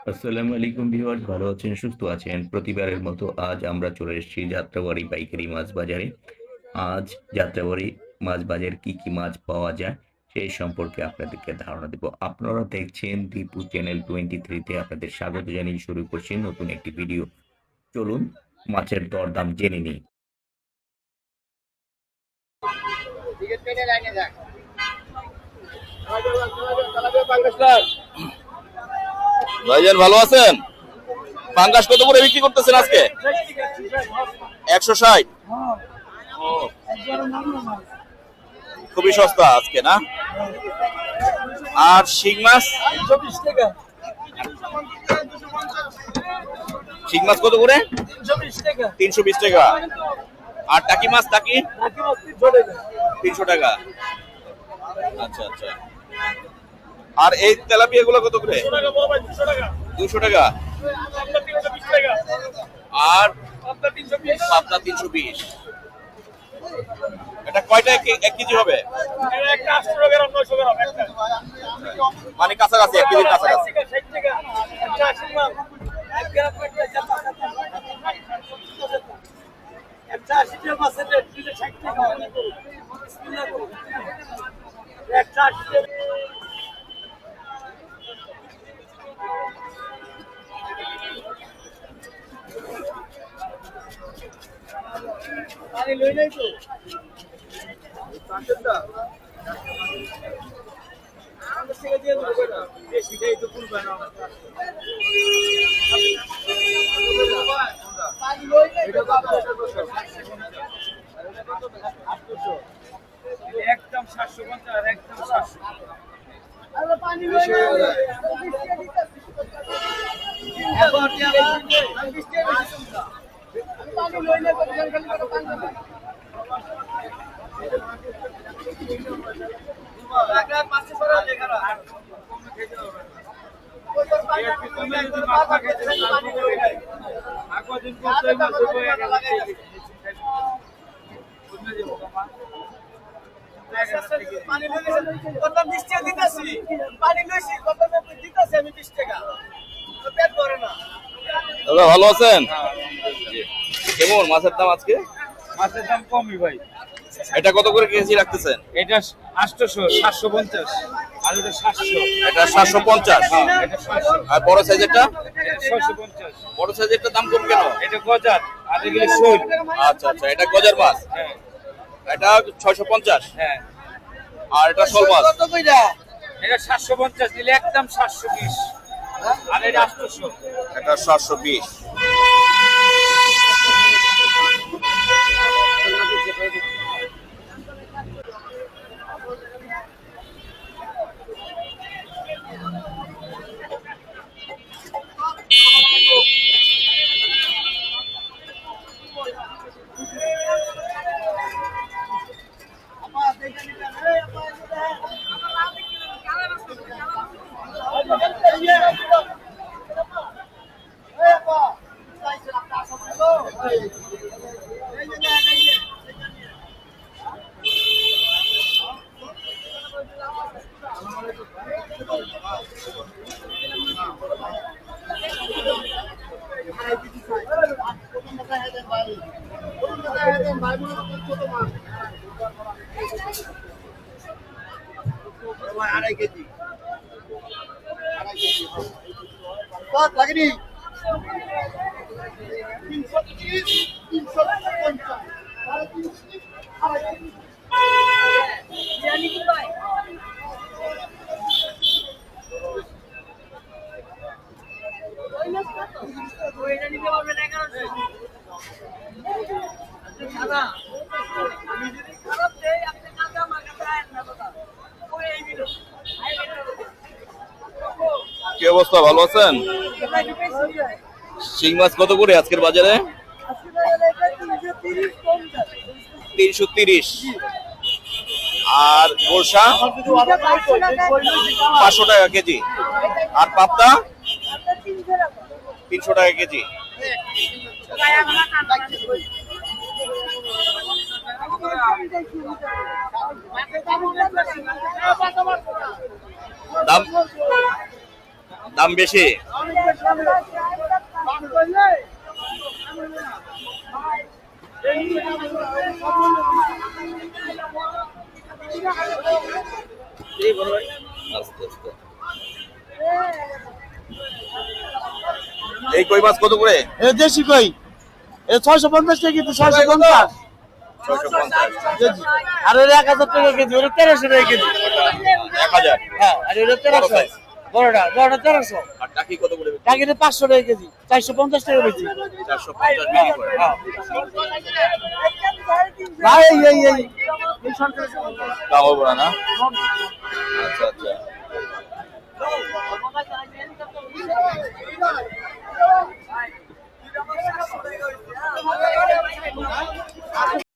আসসালামু আলাইকুম ভিউয়ার্স ভালো আছেন সুস্থ আছেন প্রতিবারের মতো আজ আমরা চলে এসেছি যাত্রাবাড়ি পাইকারি মাছ বাজারে আজ যাত্রাবাড়ি মাছ বাজার কি কি মাছ পাওয়া যায় সেই সম্পর্কে আপনাদেরকে ধারণা দেব আপনারা দেখছেন দীপু চ্যানেল টোয়েন্টি থ্রিতে আপনাদের স্বাগত জানিয়ে শুরু করছি নতুন একটি ভিডিও চলুন মাছের দরদাম জেনে নিই লাইনে ভাইজান, ভালো আছেন? পাঙ্গাস কত করে বিক্রি করতেছেন আজকে? একশো ষাট। খুবই সস্তা আজকে, না? আর শিং মাছ? শিং মাছ কত করে? তিনশো বিশ টাকা। আর টাকি মাছ, টাকি? তিনশো টাকা। আচ্ছা আচ্ছা। আর এই তেলাপিয়া গুলো কত করে? দুশো টাকা আর পাবদা তিনশো বিশ। এটা কয়টা এক কেজি হবে? মানে কাছাকাছি এক কেজির কাছাকাছি। পানি লই নাই একদম সাতশো পঞ্চাশ একদম সাতশো। পানি লই নাই এবার আমি বৃষ্টি পানি লই নাই তো খালি করে পানি লই দাদা, ভালো আছেন? কেমন মাছের দাম আজকে? মাছের দাম কমই ভাই। এটা কত করে কেজি রাখতেছেন? এটা আটশোশো সাতশো পঞ্চাশ। আর এটা সাতশো। এটা সাতশো পঞ্চাশ। আর বড় সাইজেরটা ছয়শো পঞ্চাশ। বড় সাইজেরটা দাম কম কেন? এটা গজার আর এগুলো শোল। আচ্ছা আচ্ছা এটা গজার মাছ? হ্যাঁ। এটা ছয়শো পঞ্চাশ? হ্যাঁ। আর এটা শোল মাছ? এটা সাতশো পঞ্চাশ দিলে একদম সাতশো বিশ। আর এটা আটশোশো এটা সাতশো বিশ। আড়াই কেজি। কত লাগেনি তিনশো তিরিশ আড়াই কেজি কি অবস্থা? ভালো আছেন? শিং মাছ কত করে আজকের বাজারে? তিনশো তিরিশ। আর গোলসা পাঁচশো টাকা কেজি। আর পাবদা? তিনশো টাকা কেজি। দাম? দাম বেশি? এই কই মাছ কত করে? এ দেশি কই? এ ছয়শো পঞ্চাশ টাকা কেজি ছয়শো পঞ্চাশ। ছয়শো পঞ্চাশ। আর ওর এক হাজার টাকা কেজি ওর তেরোশো টাকা কেজি। এক হাজার? হ্যাঁ আর ওর তেরোশো। size? বড়টা বড়টা তেরোশো। আর টাকি কত করে টাকিটা পাঁচশো টাকা কেজি চারশো পঞ্চাশ টাকা বেশি চারশো পঞ্চাশ বিক্রি ভাই এই এই এই। দাম না? আচ্ছা।